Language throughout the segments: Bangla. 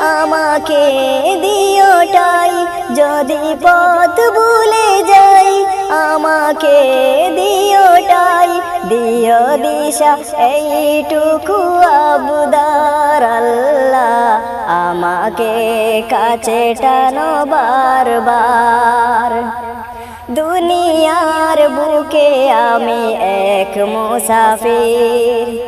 আমাকে দিওটাই যদি পথ ভুলে যাই, আমাকে দিওটাই দিও দিশা, এইটুকু আবুদার আল্লাহ আমাকে কাছে টানো বারবার। দুনিয়ার বুকে আমি এক মুসাফির।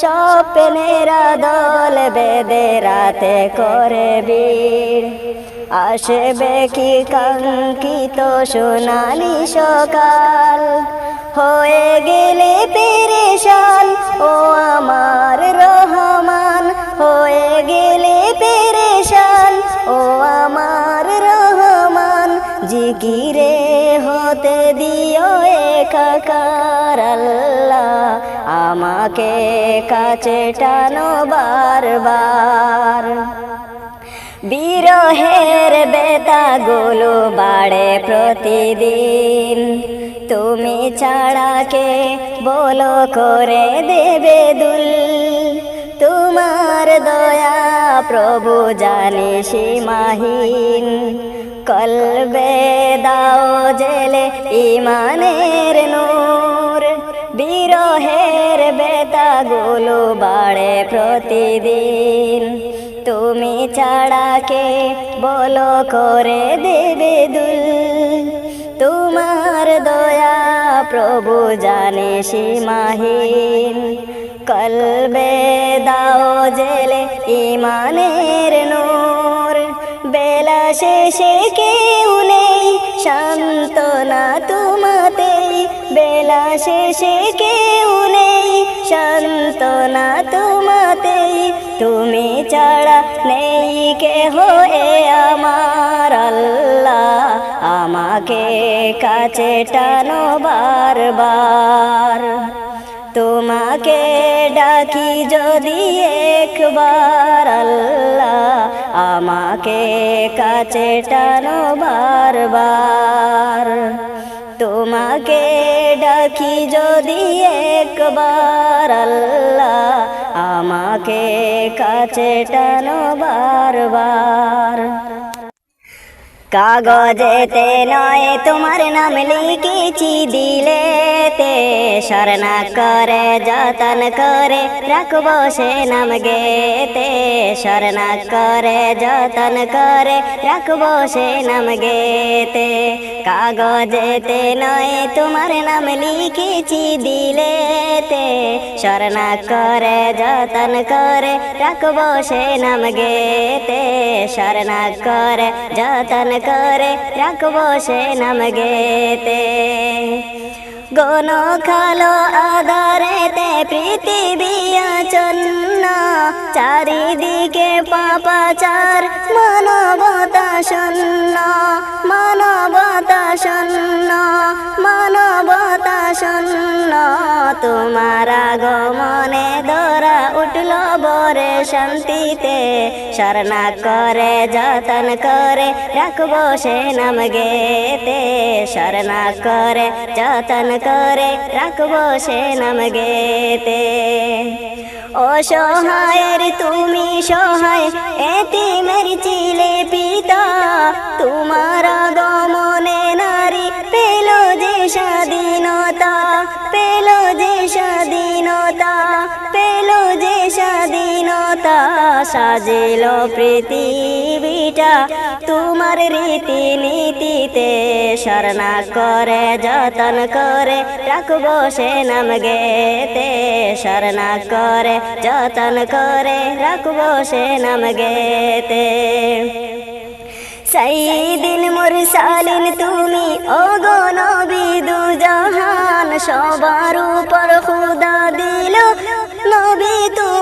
স্বপ্নেরা দল বেদে রাতে করে বীর আসবে কি কাঙ্কিত সোনালি সকাল? হয়ে গেলে পেরেশান, ও আমার রহমান। হয়ে গেলে পেরেশান, ও আমার রহমান। জিকিরে হতে দিও একাকার আল্লাহ। আমাকে কাছে টানো বারবার। বিরহের বেতাগুলো বাড়ে প্রতিদিন। তুমি ছাড়াকে বলো করে দেবে দুল। তোমার দয়া প্রভু জানি সীমাহীন। কলবে দাও জেলে ইমানের নূর। বিরহের বেতাগুলো বাড়ে প্রতিদিন। তুমি ছাড়াকে বলো করে দেবে দুল। তোমার দয়া প্রভু জানে সীমাহীন। কলবে দাও জেলে ইমানের নূর বেলা শেষে কেউ নেই। শান্তনা তোমাতেই বেলা শেষে কেউ নেই। শান্তনা তোমাতেই তুমি ছাড়া নেই কে হয়ে আমার আল্লাহ। আমাকে কাছে টানো বারবার। তোমাকে ডাকি যদি একবার আল্লাহ। আমাকে কাছে টানো বারবার। তোমাকে ডাকি যদি একবার আল্লাহ আমাকে কাছে টানো বারবার। কাগজেতে নয় তোমার নাম লিখেছি দিলেতে স্মরণা করে, যতন করে রাখব সে নাম গেতে। শরণা করে, যতন করে রাখব সে নাম গেতে। কাগজেতে নয় তোমার নাম লিখেছি দিলেতে। শরণা করে, যতন করে রাখব সে নাম গেতে। শরণা করে, যতন করে রাখব সে নাম গেতে। গণ খালো আধারেতে পৃথিবী আচন্ন চারিদিকে পাপাচার, মানবতা শূন্য। মানবতা শূন্য মানবতা শূন্য। তোমার দরা বরে শান্তিতে, শরণা করে, যতন করে, রাখব সে নাম গেতে। শরণা করে, যতন করে, রাখব সে নাম গেতে। ও অসহায়ের তুমি সহায়, এতিমের চিলে পিতা, তোমার সাজিল পৃথিবীটা, তোমার রীতি নীতিতে শরণা করে, যতন করে, রাখব সে নাম গেতে। শরণা করে, যতন করে, রাখব সে নাম গেতে। সাইদিন মুরসালিন তুমি ও গো নবী সবার উপর খুদা দিল নবী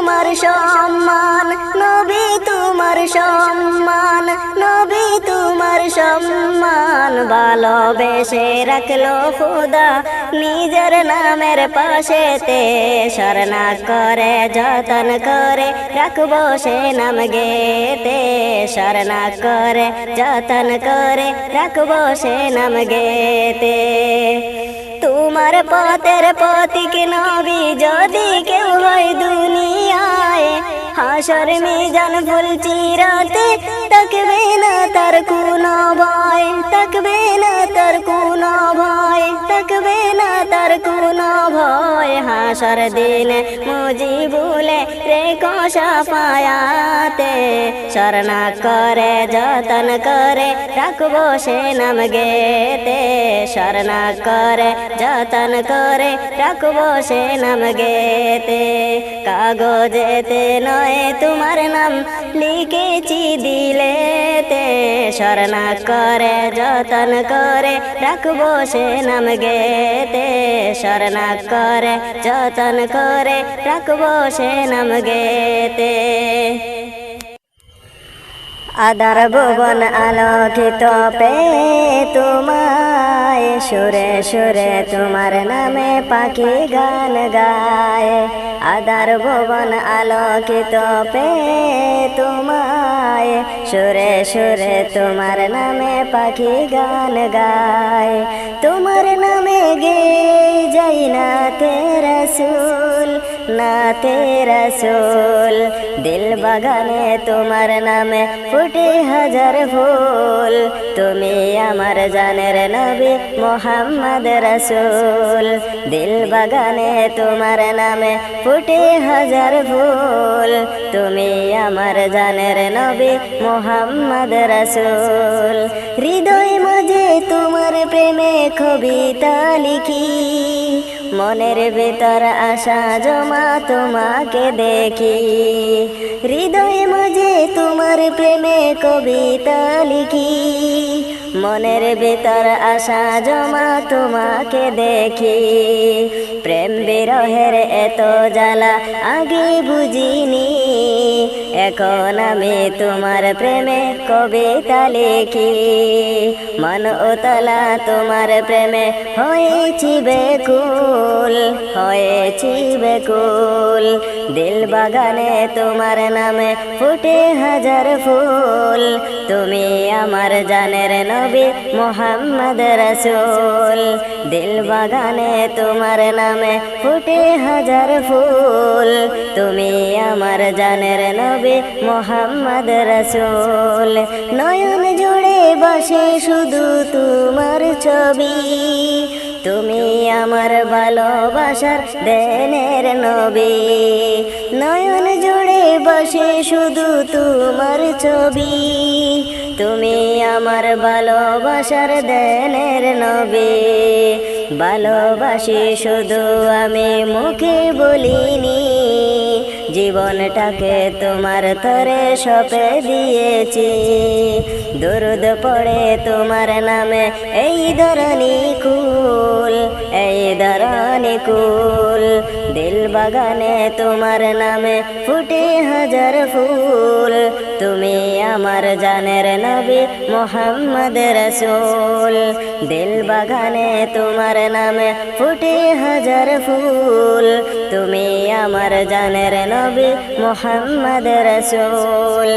তোমার সম্মান, নবী তোমার সম্মান, নবী তোমার সম্মান। ভালোবেসে রাখল খুদা নিজের নামের পাশেতে। শরণা করে, যতন করে রাখব সে নাম গেতে। শরণা করে, যতন করে রাখব সে নাম গেতে। তোমার পথের পথিক নবী যদি কেউ হয় দুনিয়ায় হাসর মিজান ফুল চিরাতে তাকবে না তার কোনো ভয়, তাকবে না তার কোনো ভয়, তাকবে না তার কোনো ভয়। হাসর দিন মুজি বলে রে কষা পায়াতে শরণা করে, যতন করে, রাখব সে নাম গেতে। শরণা করে, যতন করে, রাখব সে নাম গেতে। কাগজেতে নয় তোমার নাম লিখেছি দিলেতে শরণা করে, যতন করে, রাখব সে নাম গেতে। শরণা করে, যতন করে, রাখব সে নাম গেতে। আদার ভুবন আলোকিত পে তোমায়, সুরে সুরে তোমার নামে পাখি গান গায়। আদার ভুবন আলোকিত পে তোমায়, সুরে সুরে তোমার নামে পাখি গান গায়। তোমার নামে গে যাই না তেরা সুল না তেরা সুল দিল বাগানে তোমার নামে ফুটে হাজার ফুল। তুমি আমার জানের নবী মোহাম্মদ রসুল। দিল বাগানে তোমার নামে ফুটে হাজার ফুল। তুমি আমার জানের নবী মোহাম্মদ রসুল। হৃদয় মাঝে তোমার প্রেমে কবিতা লিখি। মনের ভেতর আশা জমা তোমাকে দেখি। হৃদয় মাঝে তোমার প্রেমে কবিতা লিখি। মনের ভেতর আশা জমা তোমাকে দেখি। প্রেম বিরহের এত জ্বালা আগে বুঝিনি। এখন আমি তোমার প্রেমে কবিতা লিখি মন উতলা তোমার প্রেমে হয়েছি বেকুল হয়েছি বেকুল। দিল বাগানে তোমার নামে ফুটে হাজার ফুল। তুমি আমার জানের নবী মোহাম্মদ রসুল। দিল বাগানে তোমার নামে ফুটে হাজার ফুল। তুমি আমার জানের নবী মোহাম্মদ রসুল। নয়ন জুড়ে বসে শুধু তোমার ছবি। তুমি আমার ভালোবাসার দেনের নবী। নয়ন জুড়ে বসে শুধু তোমার ছবি। তুমি আমার ভালোবাসার দেনের নবী। ভালোবাসি শুধু আমি মুখে বলিনি। জীবনটাকে তোমার তরে সপে দিয়েছি। দুরুদ পড়ে তোমার নামে এই ধরনী কুল। এই ধরনী কুল দিল বাগানে তোমার নামে ফুটে হাজার ফুল। তুমি আমার জানের নবী মোহাম্মদ রসুল। দিল বাগানে তোমার নামে ফুটে হাজার ফুল। তুমি আমার জানের নবী মোহাম্মদ রসুল।